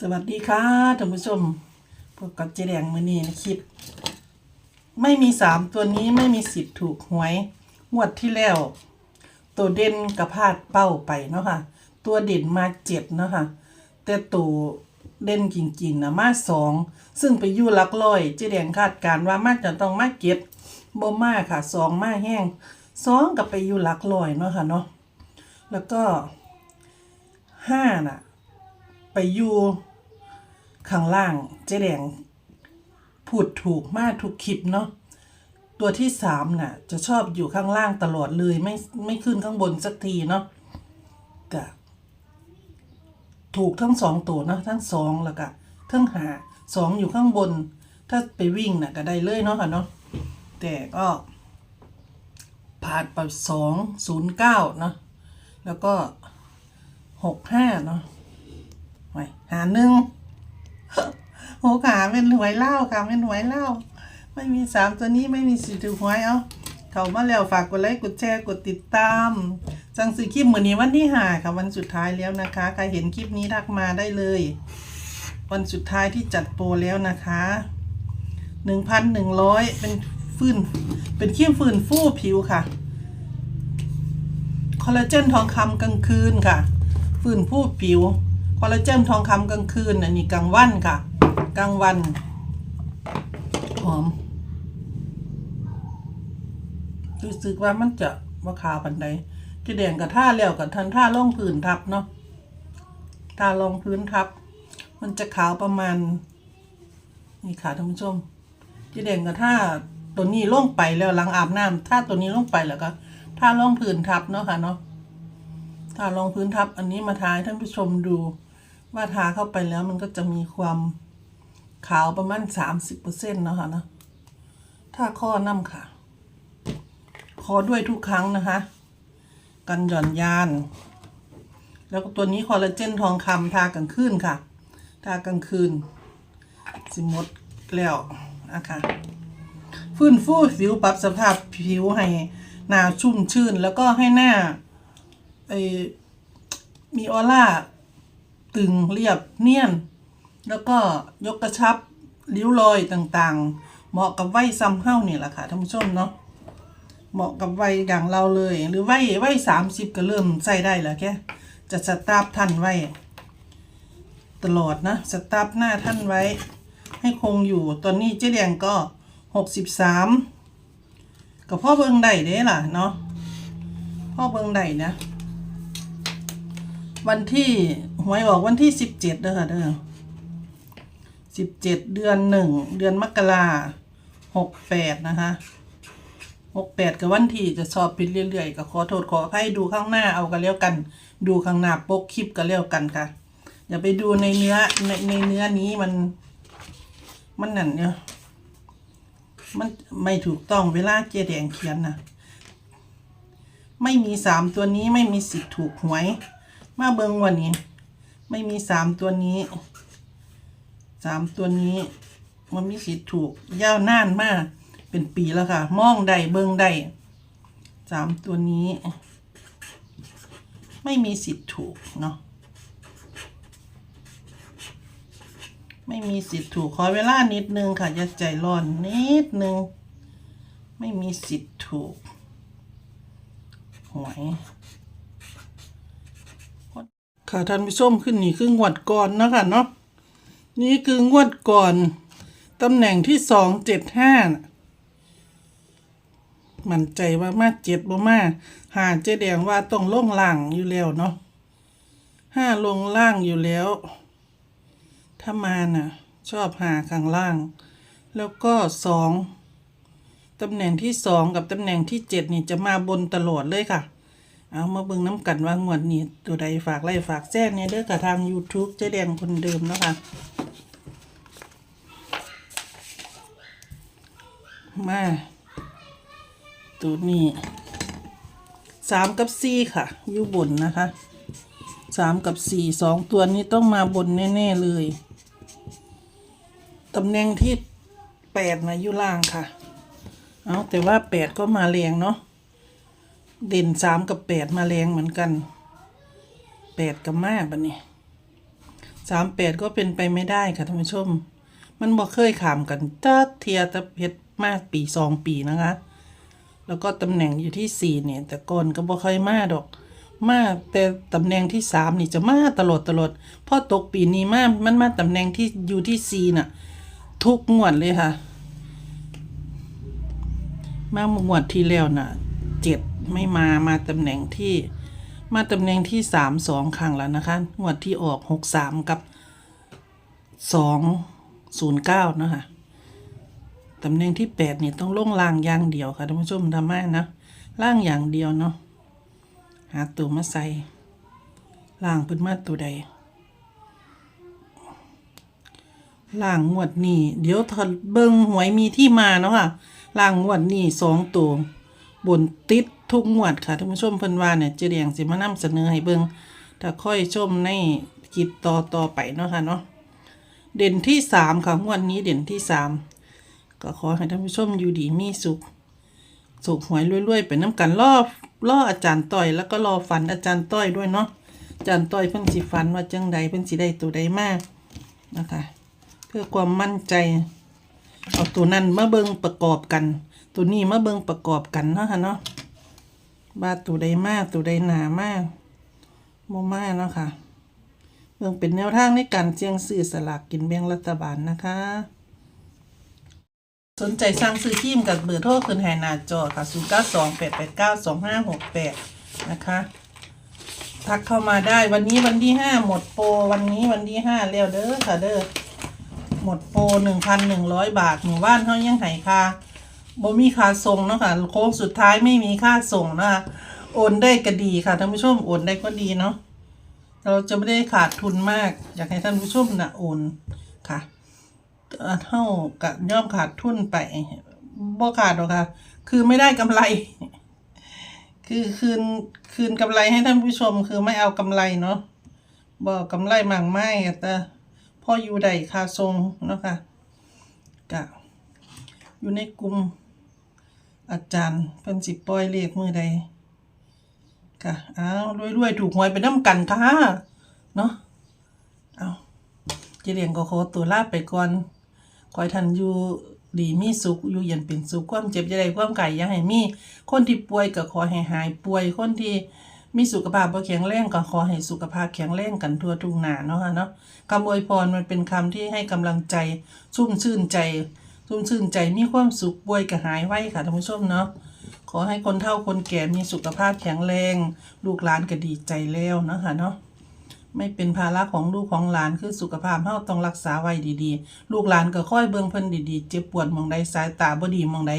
สวัสดีค่ะท่านผู้ชมพบกับเจแดงมือนี้ในคลิป ไม่มีสามตัวนี้ไม่มีสิทธิ์ถูกหวยงวดที่แล้ว ตัวเด่นกับพาดเป้าไปเนาะค่ะ ตัวเด่นมาเจ็ดเนาะค่ะ แต่ตัวเด่นจริงๆนะมาสองซึ่งไปยู่หลักร้อย เจแดงคาดการว่ามาจะต้องมาเก็ดบ่มาค่ะสองมาแห้งสองกับไปยู่หลักร้อยเนาะค่ะเนาะแล้วก็ห้าน่ะ ไปอยู่ข้างล่างเจ๊แดงพูดถูกมากทุกคลิปเนาะตัวที่สามน่ะ จะชอบอยู่ข้างล่างตลอดเลยไม่ไม่ขึ้นข้างบนสักทีเนาะก็ถูกทั้งสองตัวเนาะทั้งสองแล้วก็ทั้งหาสองอยู่ข้างบน ถ้าไปวิ่งน่ะก็ได้เลยเนาะค่ะเนาะแต่ก็ผ่านไปสองศูนย์เก้าเนาะแล้วก็หกห้าเนาะ ไว้หาหนึ่งโหขาเป็นหวยเล่าค่ะเป็นหวยเล่า ไม่มีสามตัวนี้ไม่มีสี่ถูกหวยเอาเขามาแล้วฝากกดไลค์กดแชร์กดติดตาม จังซื้อคลิปเมือนี้วันที่หาค่ะวันสุดท้ายแล้วนะคะใครเห็นคลิปนี้ทักมาได้เลย วันสุดท้ายที่จัดโปรแล้วนะคะหนึ่งพันหนึ่งร้อยเป็นฟื้นเป็นครีมฟื้นฟูผิวค่ะคอลลาเจนทองคำกลางคืนค่ะ ฟื้นผู้ผิว อลลาเจนทองคำกลางคืนอันนี้กลางวันค่ะ กลางวันหอมรู้สึกว่ามันจะว่าขาวปันใดจะแดงกับท่าแล้วกับทันท่าล่องพื้นทับเนาะท่าลองพื้นทับ มันจะขาวประมาณ นี่ค่ะท่านผู้ชมจะแดงกับท่าตัวนี้ล่องไปแล้วหลังอาบน้ำถ้าตัวนี้ล่องไปแล้วก็ท่าล่องพื้นทับเนาะค่ะเนาะถ้ารองพื้นทับอันนี้มาทาให้ท่านผู้ชมดู ว่าทาเข้าไปแล้วมันก็จะมีความขาวประมาณสามสิบเปอร์เซ็นต์นะคะนะถ้าข้อน้ำค่ะคอด้วยทุกครั้งนะคะ กันหย่อนยาน แล้วก็ตัวนี้คอลลาเจนทองคำทากลางคืนค่ะ ทากลางคืน สิมดแล้วนะคะฟื้นฟูผิวปรับสภาพผิวให้หน้าชุ่มชื่น แล้วก็ให้หน้าไอมีออร่า ตึงเรียบเนียน แล้วก็ยกกระชับริ้วรอยต่างๆ เหมาะกับวัยซ้ำเฮ้านี่แหละค่ะท่านผู้ชมเนาะเหมาะกับวัยอย่างเราเลย หรือวัยวัยสามสิบก็เริ่มใส่ได้แล้วแค่จะสตาร์ฟท่านไว้ ตลอดนะสตาร์ฟหน้าท่านไว้ ให้คงอยู่ตอนนี้เจ๊แดงก็หกสิบสามกับพ่อเบิงได้เด้ล่ะเนาะพ่อเบิงได้นะ วันที่หวยออกวันที่สิบเจ็ดเด้อค่ะเด้อสิบเจ็ดเดือนหนึ่งเดือนมกราหกแปดนะคะหกแปดกับวันที่จะสอบผิดเรื่อยๆก็ขอโทษขออภัยดูข้างหน้าเอากันแล้วกัน ดูข้างหน้าปกคลิปกันแล้วกันค่ะอย่าไปดูในเนื้อในในเนื้อนี้มัน มันนั่นเนี่ยมันไม่ถูกต้องเวลาเจแดงเขียนนะไม่มีสามตัวนี้ไม่มีสิทธิ์ถูกหวย มาเบิงวันนี้ ไม่มีสามตัวนี้สามตัวนี้มันมีสิทธิ์ถูกยาวนานมากเป็นปีแล้วค่ะ มองได้เบิงได้สามตัวนี้ ไม่มีสิทธิ์ถูกเนาะไม่มีสิทธิ์ถูกขอเวลานิดนึงค่ะอย่าใจร้อนนิดนึง ไม่มีสิทธิ์ถูกหวย ค่ะท่านผู้ชมขึ้นนี่คืองวดก่อนนะค่ะเนาะนี่คืองวดก่อนตำแหน่งที่สองเจ็ดห้ามั่นใจว่ามาเจ็ดบ่มาหาเจแดงว่าต้องลงล่างอยู่แล้วเนาะห้าลงล่างอยู่แล้ว ถ้ามาน่ะ ชอบหาข้างล่าง แล้วก็สองตำแหน่งที่สองกับตำแหน่งที่เจ็ดนี่จะมาบนตลอดเลยค่ะ เอามาเบิ่งน้ำกันว่างวดนี้ตัวใดฝากไล่ฝากแจ้งเนี่ยเด้อกับทาง YouTube เจ๊แดงคนเดิมเนาะคะมาตัวนี้สามกับสี่ค่ะอยู่บนนะคะสามกับสี่สองตัวนี้ต้องมาบนแน่ ๆ เลยตำแหน่งที่แปดนะอยู่ล่างค่ะ เอาแต่ว่าแปดก็มาแรงเนาะ เด่นสามกับแปดมาแรงเหมือนกันแปดกับมาบันนี้สามแปดก็เป็นไปไม่ได้ค่ะท่านผู้ชม มันบ่เคยขามกันตักเทียตะเพชรมาปีสองปีนะคะ แล้วก็ตำแหน่งอยู่ที่สี่เนี่ย แต่ก่อนก็บ่เคยมาดอก มาแต่ตำแหน่งที่สามนี่จะมาตลอดตลอดพอตกปีนี้มามันมาตำแหน่งที่อยู่ที่สี่น่ะ ทุกงวดเลยค่ะ มางวดที่แล้วน่ะเจ็ด ไม่มามาตำแหน่งที่มาตำแหน่งที่สามสองครั้งแล้วนะคะงวดที่ออกหกสามกับสองศูนย์เก้านะคะตำแหน่งที่แปดนี่ต้องล่งล่างอย่างเดียวค่ะท่านผู้ชมทำไมนะล่างอย่างเดียวเนาะหาตัวมาใส่ล่างเป็นมาตัวใดล่างงวดนี้เดี๋ยวถอดเบิงหวยมีที่มาเนาะค่ะล่างงวดนี้สองตัวบนติด ทุกงวดค่ะท่านผู้ชมเพิ่นว่าเนี่ยเจเดียงสิมานำเสนอให้เบิงถ้าค่อยชมในคลิปต่อต่อไปเนาะค่ะเนาะเด่นที่สามค่ะงวดนี้เด่นที่สามก็ขอให้ท่านผู้ชมอยู่ดีมีสุขสุขหวยรวยๆไปน้ำกันล่อล่ออาจารย์ต้อยแล้วก็รอฝันอาจารย์ต้อยด้วยเนาะอาจารย์ต้อยเพิ่นสิฝันว่าจังใดเพิ่นสิได้ตัวใดมากนะคะเพื่อความมั่นใจเอาตัวนั้นมาเบิงประกอบกัน ตัวนี้มาเบิงประกอบกันเนาะค่ะเนาะ ว่าตัวใดมากตัวใดหนามากโมมากเนาะค่ะเบิ่งเป็นแนวทางในการเสี่ยงซื้อสลากกินแบ่งรัฐบาลนะคะ สนใจสั่งซื้อทีมกับเบอร์โทรคืนแหหน้าจอค่ะ0 9 2 8 8 9 2 5 6 8 นะคะ ทักเข้ามาได้วันนี้วันที่ 5 หมดโปรวันนี้วันที่ 5 แล้วเด้อค่ะเด้อหมดโปรหนึ่งพันหนึ่งร้อยบาท หมู่บ้านเขายังไห้ค่า บ่มีค่าส่งเนาะค่ะโค้งสุดท้ายไม่มีค่าส่งนะคะโอนได้ก็ดีค่ะท่านผู้ชมโอนได้ก็ดีเนาะเราจะไม่ได้ขาดทุนมาก อยากให้ท่านผู้ชมนะโอนค่ะเท่ากับย่อมขาดทุนไปบ่ขาดหรอกค่ะ คือไม่ได้กำไร คือคืนคืนกำไรให้ท่านผู้ชม คือไม่เอากำไรเนาะบอกกำไรมากไม่แต่พ่ออยู่ใดคาทรงเนาะค่ะกะอยู่ในกลุ่ม อาจารย์เพิ่นสิปล่อยเลขมือใดกะอ้าวรวยๆถูกหวยไปน้ำกันค่ะเนาะเอาเจเรียงก็ขอตัวลาไปก่อนขอให้ท่านอยู่ดีมีสุขอยู่เย็นเป็นสุขความเจ็บจะได้ความไก่อย่าให้มีคนที่ป่วยก็ขอให้หายป่วยคนที่มีสุขภาพบ่แข็งแรงก็ขอให้สุขภาพแข็งแรงกันทั่วทุกหน้าเนาะค่ะเนาะคำอวยพรมันเป็นคำที่ให้กำลังใจชุ่มชื่นใจ ชุ่มชื่นใจมีความสุขป่วยก็หายไวค่ะท่านผู้ชมเนาะขอให้คนเฒ่าคนแก่มีสุขภาพแข็งแรง ลูกหลานก็ดีใจแล้วนะค่ะเนาะไม่เป็นภาระของลูกของหลานคือสุขภาพเฮาต้องรักษาไว้ดีๆ ลูกหลานก็ค่อยเบิ่งเพิ่นดีๆ เจ็บปวดมองใดสายตาบ่ดีมองใด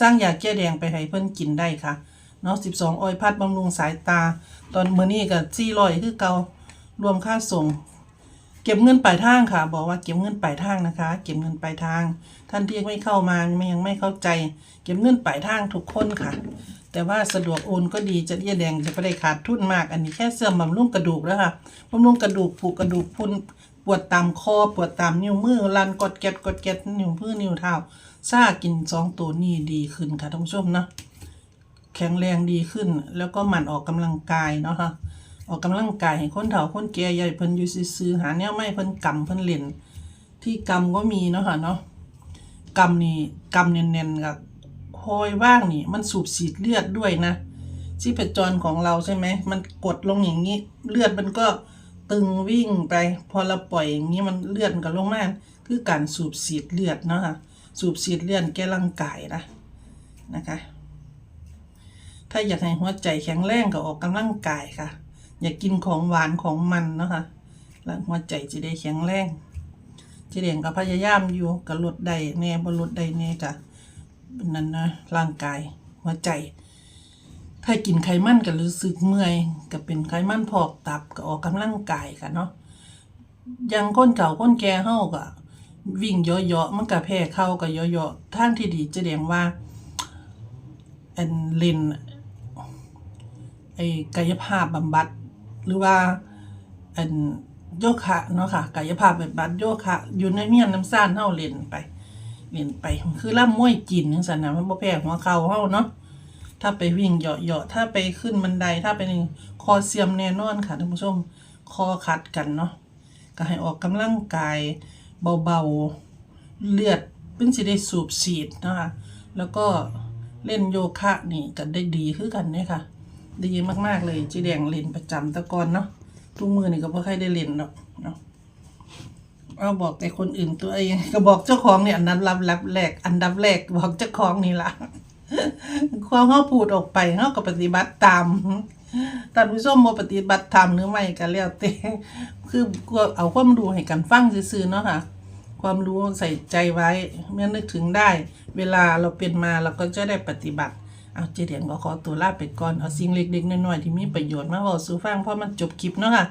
สร้างยาแก้แดงไปให้เพิ่นกินได้ค่ะเนาะ12ออยพัดบำรุงสายตา ตอนมื้อนี้ก็400คือเก่ารวมค่าส่ง เก็บเงินปลายทางค่ะ บอกว่าเก็บเงินปลายทางนะคะ เก็บเงินปลายทาง ท่านที่ไม่เข้ามาไม่ยังไม่เข้าใจ เก็บเงินปลายทางทุกคนค่ะ แต่ว่าสะดวกโอนก็ดีจะเรียแดงจะไม่ได้ขาดทุนมาก อันนี้แค่เสื่อมบำรุงกระดูกแล้วค่ะบำรุงกระดูกผูกกระดูกพรุนปวดตามคอปวดตามนิ้วมือรันกดเก็ดกดเก็ดนิ้วมือนิ้วเท้าซ่ากินสองตัวนี้ดีขึ้นค่ะท่านผู้ชมเนาะแข็งแรงดีขึ้น แล้วก็หมั่นออกกำลังกายเนาะค่ะ ออกกำลังกายให้คนเฒ่าคนแก่ใหญ่เพิ่นอยู่ซื่อหาแนวไม่เพิ่นกำเพิ่นเล่นที่กำก็มีเนาะค่ะเนาะกำนี่กำเน่นๆกับคอยว่างนี่ มันสูบฉีดเลือดด้วยนะชีพจรของเราใช่ไหมมันกดลงอย่างนี้ เลือดมันก็ตึงวิ่งไปพอเราปล่อยอย่างนี้มันเลือดมันก็ลงมาคือการสูบฉีดเลือดเนาะค่ะสูบฉีดเลือดแก้ร่างกายนะนะคะ ถ้าอยากให้หัวใจแข็งแรงก็ออกกำลังกายค่ะ อย่ากกินของหวานของมันเนาะคะแล้วหัวใจจะได้แข็งแรงเจเดียงก็พยายามอยู่กับลดใดแน่บลดใดแน่กะนั่นนะร่างกายหัวใจ ถ้ากินไขมันก็รู้สึกเมื่อยก็เป็นไขมันพอกตับก็ออกกำลังกายค่ะเนาะยังก้นเก่าก้นแก่เฮาก็วิ่งเยอะๆมันก็แพ้เข้าก็เยอะๆท่างที่ดีเจเดียงว่าอันเล่นไอ้กายภาพบำบัด หรือว่าอันโยคะเนาะค่ะกายภาพแบำบัดโยคะ อยู่ในเมียนน้ำซ่านเฮาเล่นไปเล่นไปคือล่ำมวยจีนจังซั่นนะมันบ่แพ้หัวเข่าเฮาเนาะถ้าไปวิ่งเหยาะๆถ้าไปขึ้นบันไดถ้าไปนี่คอเสียมแน่นอนค่ะท่านผู้ชมคอขัดกันเนาะก็ให้ออกกำลังกายเบาๆเลือดเพิ่งสิได้สูบฉีดนะคะแล้วก็เล่นโยคะนี่ก็ได้ดีคือกันเนี่ยค่ะ ดีมากๆเลยจีแดงเล่นประจำตะกอนเนาะทุกมือนี่ก็บ่ค่อยได้เล่นหรอกเนาะเอาบอกแต่คนอื่นตัวเองก็บอกเจ้าของเนี่ยอันนั้นรับรับแรก อันดับแรกบอกเจ้าของนี่ละความเขาพูดออกไปเขาก็ปฏิบัติตามท่านผู้ชมบ่ปฏิบัติตามหรือไม่ก็แล้วแต่คือเอาความรู้ให้กันฟังซื่อๆเนาะค่ะ ความรู้ใส่ใจไว้ เมื่อนึกถึงได้ เวลาเราเป็นมาเราก็จะได้ปฏิบัติ เอาเจเดียงก็ขอตัวลาไปก่อน เอาสิ่งเล็กๆน้อยๆที่มีประโยชน์มาบอกสู่ฟังเพราะมันจบคลิปเนาะค่ะ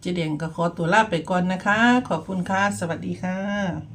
เจเดียงก็ขอตัวลาไปก่อนนะคะ ขอบคุณค่ะ สวัสดีค่ะ